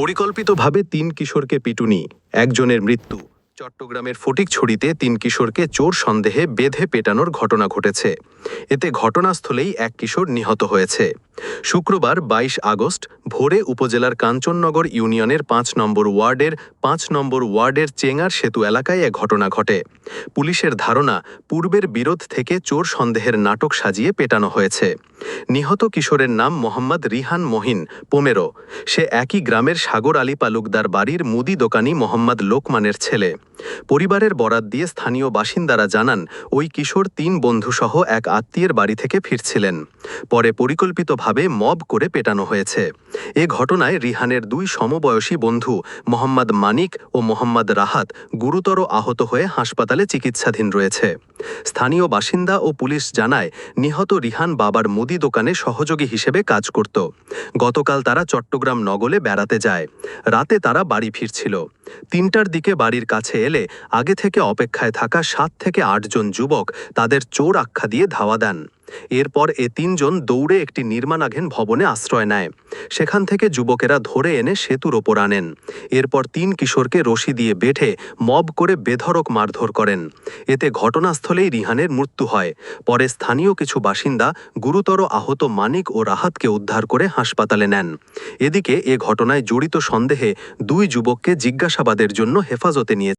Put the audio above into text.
পরিকল্পিতভাবে তিন কিশোরকে পিটুনি, একজনের মৃত্যু। চট্টগ্রামের ফটিকছড়িতে তিন কিশোরকে চোর সন্দেহে বেঁধে পেটানোর ঘটনা ঘটেছে। এতে ঘটনাস্থলেই এক কিশোর নিহত হয়েছে। শুক্রবার বাইশ আগস্ট ভোরে উপজেলার কাঞ্চননগর ইউনিয়নের পাঁচ নম্বর ওয়ার্ডের পাঁচ নম্বর ওয়ার্ডের চেঙ্গার সেতু এলাকায় এক ঘটনা ঘটে। পুলিশের ধারণা, পূর্বের বিরোধ থেকে চোর সন্দেহের নাটক সাজিয়ে পেটানো হয়েছে। নিহত কিশোরের নাম মোহাম্মদ রিহান মহিন পোমেরো সে একই গ্রামের সাগর আলী পালুকদার বাড়ির মুদি দোকানি মোহাম্মদ লোকমানের ছেলে। পরিবারের বরাত দিয়ে স্থানীয় বাসিন্দারা জানান, ওই কিশোর তিন বন্ধুসহ এক আত্মীয়ের বাড়ি থেকে ফিরছিলেন। পরে পরিকল্পিতভাবে মব করে পেটানো হয়েছে। এ ঘটনায় রিহানের দুই সমবয়সী বন্ধু, মোহাম্মদ মানিক ও মোহাম্মদ রাহাত, গুরুতর আহত হয়ে হাসপাতালে চিকিৎসাধীন রয়েছে। স্থানীয় বাসিন্দা ও পুলিশ জানায়, নিহত রিহান বাবার মুদি দোকানে সহযোগী হিসেবে কাজ করত। গতকাল তারা চট্টগ্রাম নগলে বেড়াতে যায়। রাতে তারা বাড়ি ফিরছিল। তিনটার দিকে বাড়ির কাছে এলে আগে থেকে অপেক্ষায় থাকা সাত থেকে আটজন যুবক তাদের চোর আখ্যা দিয়ে ধাওয়া দেন। এরপর এ তিনজন দৌড়ে একটি নির্মাণাধীন ভবনে আশ্রয় নেয়। সেখান থেকে যুবকেরা ধরে এনে সেতুর ওপর আনেন। এরপর তিন কিশোরকে রশি দিয়ে বেঁধে মব করে বেধড়ক মারধর করেন। এতে ঘটনাস্থলেই রিহানের মৃত্যু হয়। পরে স্থানীয় কিছু বাসিন্দা গুরুতর আহত মানিক ও রাহাতকে উদ্ধার করে হাসপাতালে নেন। এদিকে এ ঘটনায় জড়িত সন্দেহে দুই যুবককে জিজ্ঞাসাবাদের জন্য হেফাজতে নিয়ে